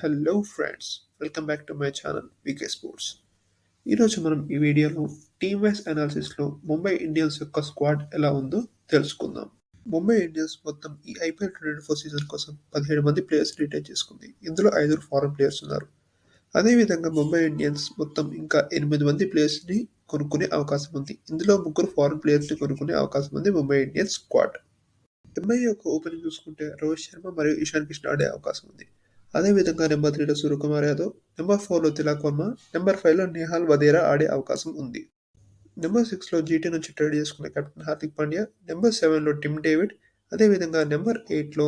Hello friends welcome back to my channel VK sports ఈరోజు మనం ఈ వీడియోలో టీమ్ వైస్ అనాలిసిస్లో ముంబై ఇండియన్స్ యొక్క స్క్వాడ్ ఎలా ఉందో తెలుసుకుందాం. ముంబై ఇండియన్స్ మొత్తం ఈ ఐపీఎల్ ట్వంటీ ఫోర్ సీజన్ కోసం పదిహేడు మంది ప్లేయర్స్ రిటైర్ చేసుకుంది. ఇందులో ఐదుగురు ఫారెన్ ప్లేయర్స్ ఉన్నారు. అదేవిధంగా ముంబై ఇండియన్స్ మొత్తం ఇంకా ఎనిమిది మంది ప్లేయర్స్ని కొనుక్కునే అవకాశం ఉంది. ఇందులో ముగ్గురు ఫారెన్ ప్లేయర్స్ని కొనుక్కునే అవకాశం ఉంది ముంబై ఇండియన్స్ స్క్వాడ్ ఎంఐ యొక్క ఓపెనింగ్ చూసుకుంటే రోహిత్ శర్మ మరియు ఇషాన్ కిషన్ ఆడే అవకాశం ఉంది. అదేవిధంగా నెంబర్ త్రీలో సూర్యకుమార్ యాదవ్ నెంబర్ ఫోర్లో తిలక్ వర్మ నెంబర్ ఫైవ్లో నేహాల్ వదేరా ఆడే అవకాశం ఉంది. నెంబర్ సిక్స్లో జీటీ నుంచి ట్రేడ్ చేసుకున్న కెప్టెన్ హార్దిక్ పాండ్యా నెంబర్ సెవెన్లో టిమ్ డేవిడ్ అదేవిధంగా నెంబర్ ఎయిట్లో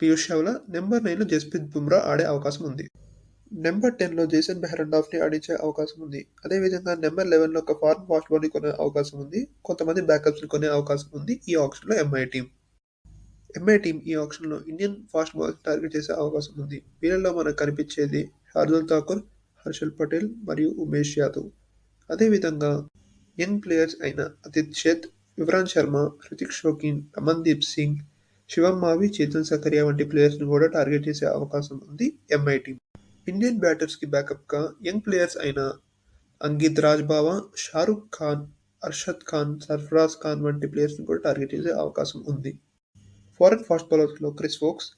పీయూష్ చావ్లా నెంబర్ నైన్లో జస్ప్రీత్ బుమ్రా ఆడే అవకాశం ఉంది. నెంబర్ టెన్లో జేసన్ బెహరండాఫ్ని ఆడించే అవకాశం ఉంది. అదేవిధంగా నెంబర్ లెవెన్లో ఒక ఫార్మ్ ఫాస్ట్ బౌల్ని కొనే అవకాశం ఉంది. కొంతమంది బ్యాకప్స్ని కొనే అవకాశం ఉంది ఈ ఆప్షన్లో ఎంఐ టీం ఎంఐ టీం ఈ ఆప్షన్లో ఇండియన్ ఫాస్ట్ బౌలర్ టార్గెట్ చేసే అవకాశం ఉంది. వీళ్ళలో మనకు కనిపించేది హార్దుల్ ఠాకూర్ హర్షల్ పటేల్ మరియు ఉమేష్ యాదవ్ అదేవిధంగా యంగ్ ప్లేయర్స్ అయిన అతిత్ షేత్ యువరాన్ శర్మ హృతిక్ షోకిన్ అమన్దీప్ సింగ్ శివం మావి చేతన్ సకరియా వంటి ప్లేయర్స్ని కూడా టార్గెట్ చేసే అవకాశం ఉంది ఎంఐ టీం ఇండియన్ బ్యాటర్స్కి బ్యాకప్గా యంగ్ ప్లేయర్స్ అయిన అంకిత్ రాజ్బావా షారుఖ్ ఖాన్ అర్షద్ ఖాన్ సర్ఫరాజ్ ఖాన్ వంటి ప్లేయర్స్ని కూడా టార్గెట్ చేసే అవకాశం ఉంది. Foreign fast బౌలర్స్లో Chris Foakes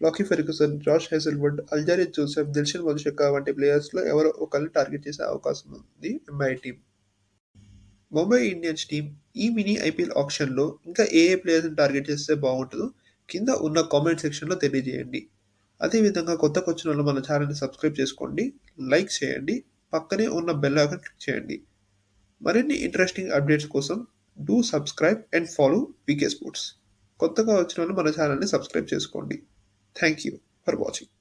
Lockie Ferguson Josh Hazlewood Alzarri Joseph Dilshan Madushanka వంటి ప్లేయర్స్లో ఎవరో ఒకరిని టార్గెట్ చేసే అవకాశం ఉంది MI team Mumbai Indians team ఈ మినీ ఐపీఎల్ ఆప్షన్లో ఇంకా ఏ ఏ ప్లేయర్స్ని టార్గెట్ చేస్తే బాగుంటుందో కింద ఉన్న కామెంట్ సెక్షన్లో తెలియజేయండి. అదేవిధంగా కొత్త వచ్చిన వాళ్ళు మన ఛానల్ని సబ్స్క్రైబ్ చేసుకోండి లైక్ చేయండి పక్కనే ఉన్న బెల్ ఐకాన్ క్లిక్ చేయండి. మరిన్ని ఇంట్రెస్టింగ్ అప్డేట్స్ కోసం do subscribe and follow VK sports. కొత్తగా వచ్చిన వాళ్ళు మన ఛానల్ని సబ్స్క్రైబ్ చేసుకోండి. Thank you for watching